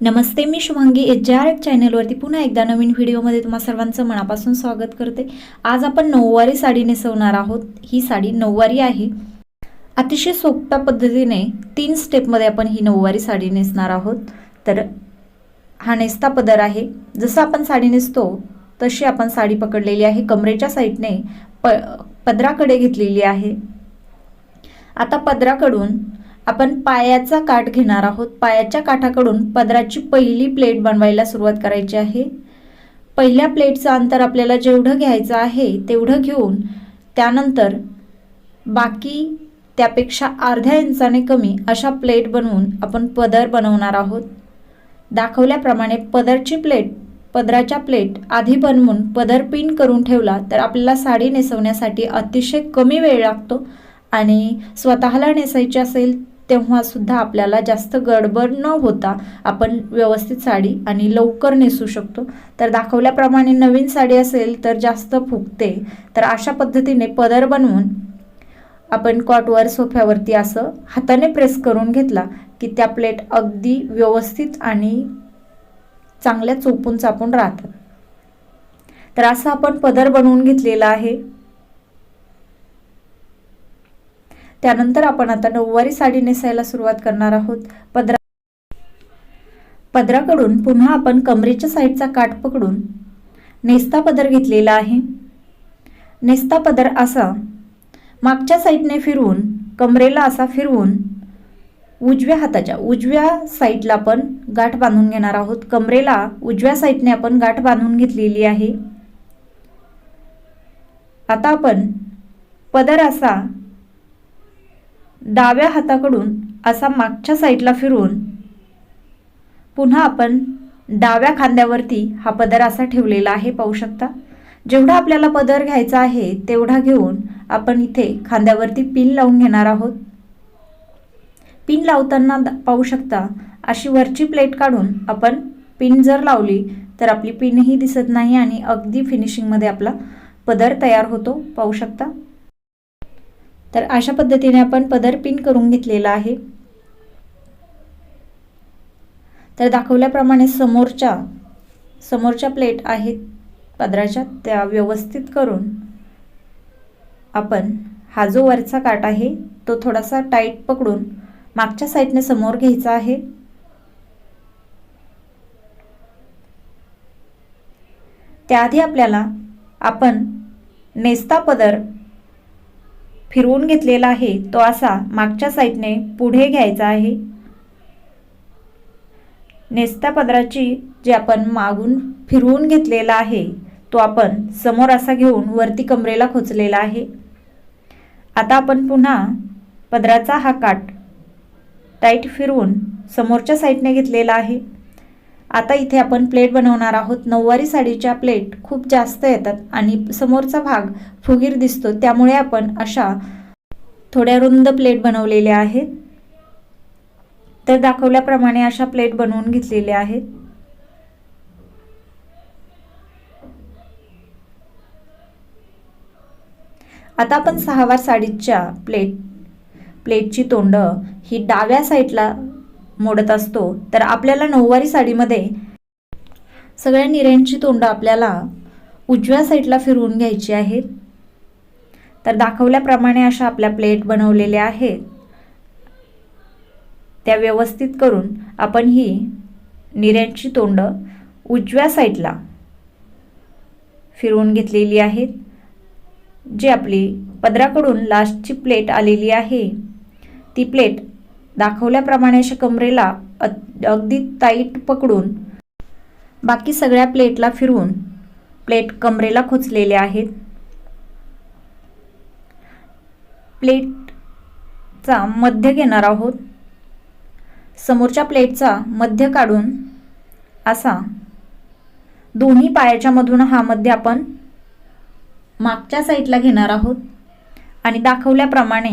नमस्ते मी Shubhangi. H J R F चॅनलवरती पुन्हा एकदा नवीन व्हिडिओमध्ये तुम्हा सर्वांचं मनापासून स्वागत करते. आज आपण नऊवारी साडी नेसवणार आहोत. ही साडी नऊवारी आहे. अतिशय सोप्या पद्धतीने तीन स्टेपमध्ये आपण ही नऊवारी साडी नेसणार आहोत. तर हा नेसता पदर आहे. जसं आपण साडी नेसतो तशी आपण साडी पकडलेली आहे. कमरेच्या साईडने प पदराकडे घेतलेली आहे. आता पदराकडून आपण पायाचा काठ घेणार आहोत. पायाच्या काठाकडून पदराची पहिली प्लेट बनवायला सुरुवात करायची आहे. पहिल्या प्लेटचं अंतर आपल्याला जेवढं घ्यायचं आहे तेवढं घेऊन त्यानंतर बाकी त्यापेक्षा अर्ध्या इंचाने कमी अशा प्लेट बनवून आपण पदर बनवणार आहोत. दाखवल्याप्रमाणे पदरची प्लेट पदराच्या प्लेट आधी बनवून पदर पिन करून ठेवला तर आपल्याला साडी नेसवण्यासाठी अतिशय कमी वेळ लागतो आणि स्वतःला नेसायची असेल तेव्हा सुद्धा आपल्याला जास्त गडबड न होता आपण व्यवस्थित साडी आणि लवकर नेसू शकतो. तर दाखवल्याप्रमाणे नवीन साडी असेल तर जास्त फुगते. तर अशा पद्धतीने पदर बनवून आपण कॉटवर सोफ्यावरती असं हाताने प्रेस करून घेतला की त्या प्लेट अगदी व्यवस्थित आणि चांगल्या चोपून चापून राहतात. तर असं आपण पदर बनवून घेतलेला आहे. त्यानंतर आपण आता नऊवारी साडी नेसायला सुरुवात करणार आहोत. पदरा पदराकडून पुन्हा आपण कमरेच्या साईडचा काठ पकडून नेस्ता पदर घेतलेला आहे. नेस्ता पदर असा मागच्या साईडने फिरवून कमरेला असा फिरवून उजव्या हाताच्या उजव्या साईडला आपण गाठ बांधून घेणार आहोत. कमरेला उजव्या साईडने आपण गाठ बांधून घेतलेली आहे. आता आपण पदर असा डाव्या हाताकडून असा मागच्या साईडला फिरवून पुन्हा आपण डाव्या खांद्यावरती हा पदर असा ठेवलेला आहे पाहू शकता. जेवढा आपल्याला पदर घ्यायचा आहे तेवढा घेऊन आपण इथे खांद्यावरती पिन लावून घेणार आहोत. पिन लावताना पाहू शकता अशी वरची प्लेट काढून आपण पिन जर लावली तर आपली पिनही दिसत नाही आणि अगदी फिनिशिंगमध्ये आपला पदर तयार होतो पाहू शकता. तर अशा पद्धतीने आपण पदर पिन करून घेतलेला आहे. तर दाखवल्याप्रमाणे समोरच्या समोरच्या प्लेट आहेत पदराच्या त्या व्यवस्थित करून आपण हा जो वरचा काट आहे तो थोडासा टाईट पकडून मागच्या साईडने समोर घ्यायचा आहे. त्याआधी आपल्याला आपण नेस्ता पदर फिरवून घेतलेला आहे तो असा मागच्या साईडने पुढे घ्यायचा आहे. नेस्ता पदराची जे आपण मागून फिरवून घेतलेला आहे तो आपण समोर असा घेऊन वरती कमरेला खोचलेला आहे. आता आपण पुन्हा पदराचा हा काठ टाईट फिरवून समोरच्या साईडने घेतलेला आहे. आता इथे आपण प्लेट बनवणार आहोत. नऊवारी साडीच्या प्लेट खूप जास्त येतात आणि समोरचा भाग फुगीर दिसतो. त्यामुळे आपण अशा थोड्या रुंद प्लेट बनवलेल्या आहेत. तर दाखवल्याप्रमाणे अशा प्लेट बनवून घेतलेल्या आहेत. आता आपण सहावार साडीच्या प्लेट प्लेटची तोंड ही डाव्या साईडला मोडत असतो तर आपल्याला नऊवारी साडीमध्ये सगळ्या निऱ्यांची तोंड आपल्याला उजव्या साईडला फिरवून घ्यायची आहेत. तर दाखवल्याप्रमाणे अशा आपल्या प्लेट बनवलेल्या आहेत. त्या व्यवस्थित करून आपण ही निऱ्यांची तोंड उजव्या साईडला फिरवून घेतलेली आहेत. जी आपली पदराकडून लास्टची प्लेट आलेली आहे ती प्लेट दाखवल्याप्रमाणे अशा कमरेला अगदी टाईट पकडून बाकी सगळ्या प्लेटला फिरवून प्लेट कमरेला खोचलेल्या आहेत. प्लेटचा मध्य घेणार आहोत. समोरच्या प्लेटचा मध्य काढून असा दोन्ही पायाच्या मधून हा मध्य आपण मागच्या साईडला घेणार आहोत. आणि दाखवल्याप्रमाणे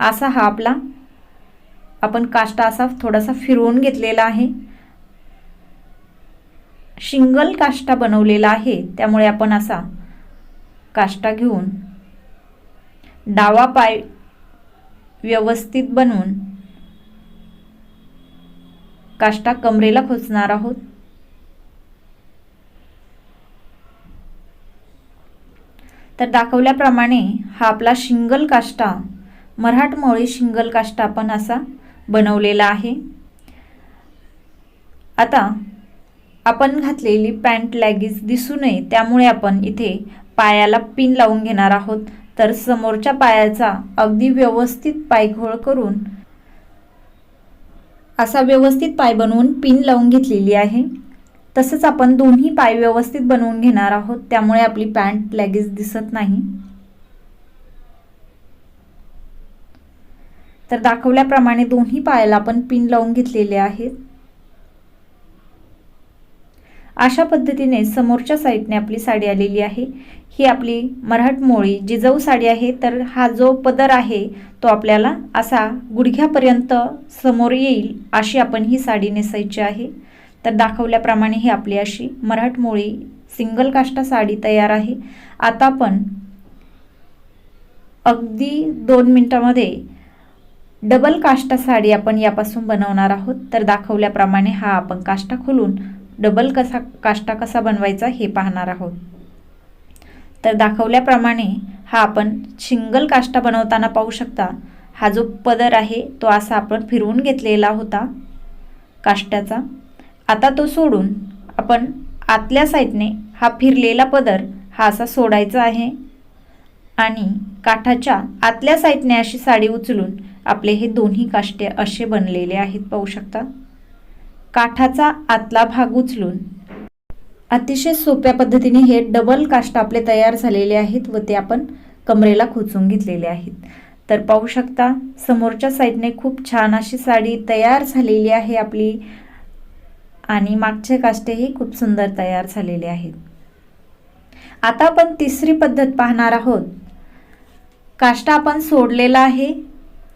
असा हा आपला आपण काष्टा असा थोडासा फिरवून घेतलेला आहे. शिंगल काष्टा बनवलेला आहे. त्यामुळे आपण असा काष्टा घेऊन डावा पाय व्यवस्थित बनवून काष्टा कमरेला खोचणार आहोत. तर दाखवल्याप्रमाणे हा आपला शिंगल काष्टा मराठमोळी शिंगल काष्टा पण असा बनवलेला आहे. आता आपण घातलेली पॅन्ट लॅगीज दिसू नये त्यामुळे आपण इथे पायाला पिन लावून घेणार आहोत. तर समोरच्या पायाचा अगदी व्यवस्थित पायघोळ करून असा व्यवस्थित पाय बनवून पिन लावून घेतलेली आहे. तसंच आपण दोन्ही पाय व्यवस्थित बनवून घेणार आहोत त्यामुळे आपली पॅन्ट लॅगीज दिसत नाही. तर दाखवल्याप्रमाणे दोन्ही पायाला आपण पिन लावून घेतलेले आहेत. अशा पद्धतीने समोरच्या साईडने आपली साडी आलेली आहे. ही आपली मराठमोळी जिजाऊ साडी आहे तर हा जो पदर आहे तो आपल्याला असा गुडघ्यापर्यंत समोर येईल अशी आपण ही साडी नेसायची आहे. तर दाखवल्याप्रमाणे ही आपली अशी मराठमोळी सिंगल काष्टा साडी तयार आहे. आता आपण अगदी दोन मिनटामध्ये डबल काष्टा साडी आपण यापासून बनवणार आहोत. तर दाखवल्याप्रमाणे हा आपण काष्टा खोलून डबल कसा काष्टा कसा बनवायचा हे पाहणार आहोत. तर दाखवल्याप्रमाणे हा आपण शिंगल काष्टा बनवताना पाहू शकता. हा जो पदर आहे तो असा आपण फिरवून घेतलेला होता काष्ट्याचा आता तो सोडून आपण आतल्या साईडने हा फिरलेला पदर हा असा सोडायचा आहे. आणि काठाच्या आतल्या साईडने अशी साडी उचलून आपले हे दोन्ही काष्टे असे बनलेले आहेत पाहू शकता. काठाचा आतला भाग उचलून अतिशय सोप्या पद्धतीने हे डबल काष्ट आपले तयार झालेले आहेत व ते आपण कमरेला खोचून घेतलेले आहेत. तर पाहू शकता समोरच्या साईडने खूप छान अशी साडी तयार झालेली आहे आपली आणि मागचे काष्टेही खूप सुंदर तयार झालेले आहेत. आता आपण तिसरी पद्धत पाहणार आहोत. काष्टा आपण सोडलेला आहे.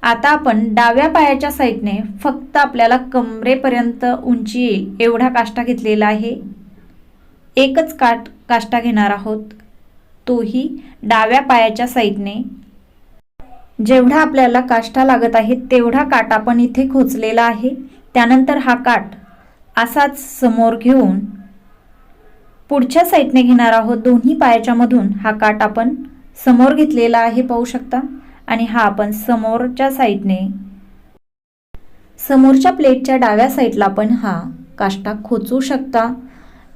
आता आपण डाव्या पायाच्या साईडने फक्त आपल्याला कमरेपर्यंत उंची येईल एवढा काष्टा घेतलेला आहे. एकच काट काष्टा घेणार आहोत. तोही डाव्या पायाच्या साईडने. जेवढा आपल्याला काष्टा लागत आहे तेवढा काट आपण इथे खोचलेला आहे. त्यानंतर हा काठ असाच समोर घेऊन पुढच्या साईडने घेणार आहोत. दोन्ही पायाच्यामधून हा काट आपण समोर घेतलेला आहे पाहू शकता. आणि हा आपण समोरच्या साईडने समोरच्या प्लेटच्या डाव्या साईडला आपण हा काष्टा खोचू शकता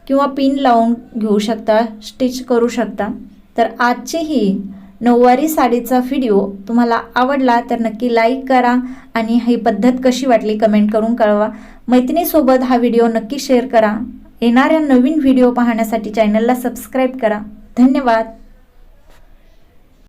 किंवा पिन लावून घेऊ शकता स्टिच करू शकता. तर आजची ही नऊवारी साडीचा व्हिडिओ तुम्हाला आवडला तर नक्की लाईक करा आणि ही पद्धत कशी वाटली कमेंट करून कळवा. मैत्रिणीसोबत हा व्हिडिओ नक्की शेअर करा. येणाऱ्या नवीन व्हिडिओ पाहण्यासाठी चॅनलला सबस्क्राईब करा. धन्यवाद.